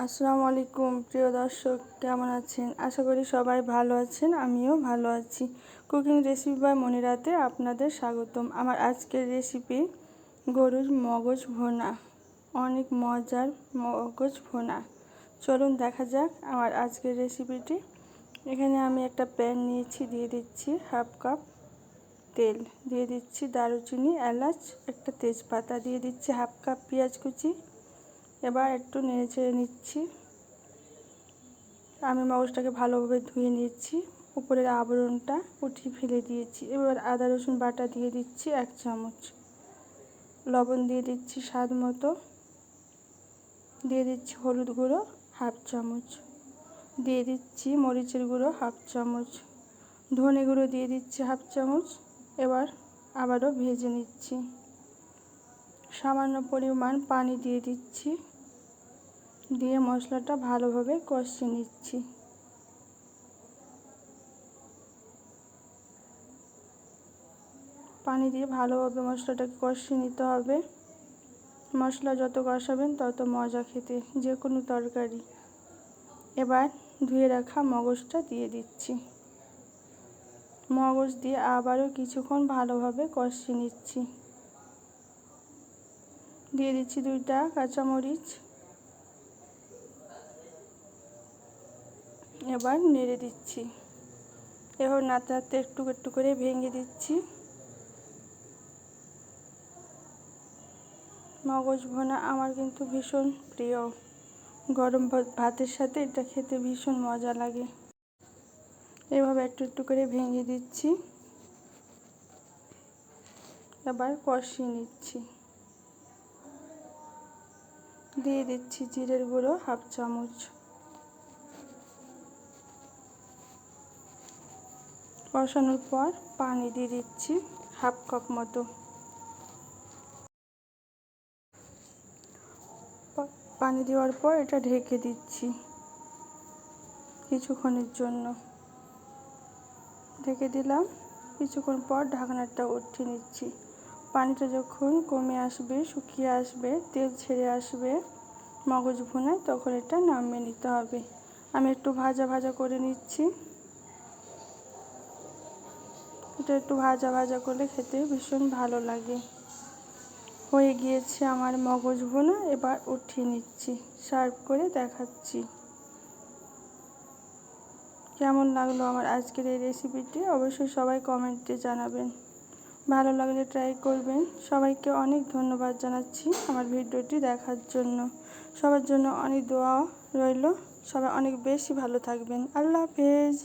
আসসালামু আলাইকুম, প্রিয় দর্শক, কেমন আছেন? আশা করি সবাই ভালো আছেন, আমিও ভালো আছি। কুকিং রেসিপি বাই মনিরাতে আপনাদের স্বাগতম। আমার আজকের রেসিপি গরুর মগজ ভোনা। অনেক মজার মগজ ভোনা। চলুন দেখা যাক আমার আজকের রেসিপিটি। এখানে আমি একটা প্যান নিয়েছি, দিয়ে দিচ্ছি হাফ কাপ তেল। দিয়ে দিচ্ছি দারুচিনি, এলাচ, একটা তেজপাতা। দিয়ে দিচ্ছি হাফ কাপ পেঁয়াজ কুচি এবার একটু নেড়ে চেড়ে নিচ্ছি। আমি মগজটাকে ভালোভাবে ধুয়ে নিচ্ছি। উপরের আবরণটা উঠিয়ে ফেলে দিয়েছি। এবার আদা, রসুন বাটা দিয়ে দিচ্ছি এক চামচ। লবণ দিয়ে দিচ্ছি স্বাদ মতো। দিয়ে দিচ্ছি হলুদ গুঁড়ো হাফ চামচ। দিয়ে দিচ্ছি মরিচের গুঁড়ো হাফ চামচ। ধনে গুঁড়ো দিয়ে দিচ্ছি হাফ চামচ। এবার আবারও ভেজে নিচ্ছি। সামান্য পরিমাণ পানি দিয়ে দিচ্ছি। দিয়ে মশলাটা ভালোভাবে কষিয়ে নিচ্ছি। পানি দিয়ে ভালোভাবে মশলাটাকে কষিয়ে নিতে হবে। মশলা যত কষাবেন তত মজা খেতে যে কোনো তরকারি। এবার ধুয়ে রাখা মগজটা দিয়ে দিচ্ছি। মগজ দিয়ে আবারও কিছুক্ষণ ভালোভাবে কষিয়ে নিচ্ছি। দিয়ে দিচ্ছি দুইটা কাঁচামরিচ। এবার নেড়ে দিচ্ছি। এবার নাড়তে নাড়তে একটু একটু করে ভেঙে দিচ্ছি। মগজ ভোনা আমার কিন্তু ভীষণ প্রিয়। গরম ভাতের সাথে এটা খেতে ভীষণ মজা লাগে। এভাবে একটু একটু করে ভেঙে দিচ্ছি। এবার কষিয়ে নিচ্ছি। দিয়ে দিচ্ছি জিরের গুঁড়ো হাফ চামচ। কষানোর পর পানি দিয়ে দিচ্ছি হাফ কাপ মতো। পানি দেওয়ার পর এটা ঢেকে দিচ্ছি কিছুক্ষণের জন্য। ঢেকে দিলাম, কিছুক্ষণ পর ঢাকনাটা উঠিয়ে নিচ্ছি। পানিটা যখন কমে আসবে, শুকিয়ে আসবে, তেল ছেড়ে আসবে, মগজ ভুনায় তখন এটা নামিয়ে নিতে হবে। আমি একটু ভাজা ভাজা করে নিচ্ছি। এটা একটু ভাজা ভাজা করলে খেতে ভীষণ ভালো লাগে। হয়ে গিয়েছে আমার মগজ ভোনা, এবার উঠিয়ে নিচ্ছি, সার্ভ করে দেখাচ্ছি। কেমন লাগল আমার আজকের এই রেসিপিটি অবশ্যই সবাই কমেন্টে জানাবেন। ভালো লাগলে ট্রাই করবেন। সবাইকে অনেক ধন্যবাদ জানাচ্ছি আমার ভিডিওটি দেখার জন্য। সবার জন্য অনেক দোয়া রইল। সবাই অনেক বেশি ভালো থাকবেন। আল্লাহ হাফেজ।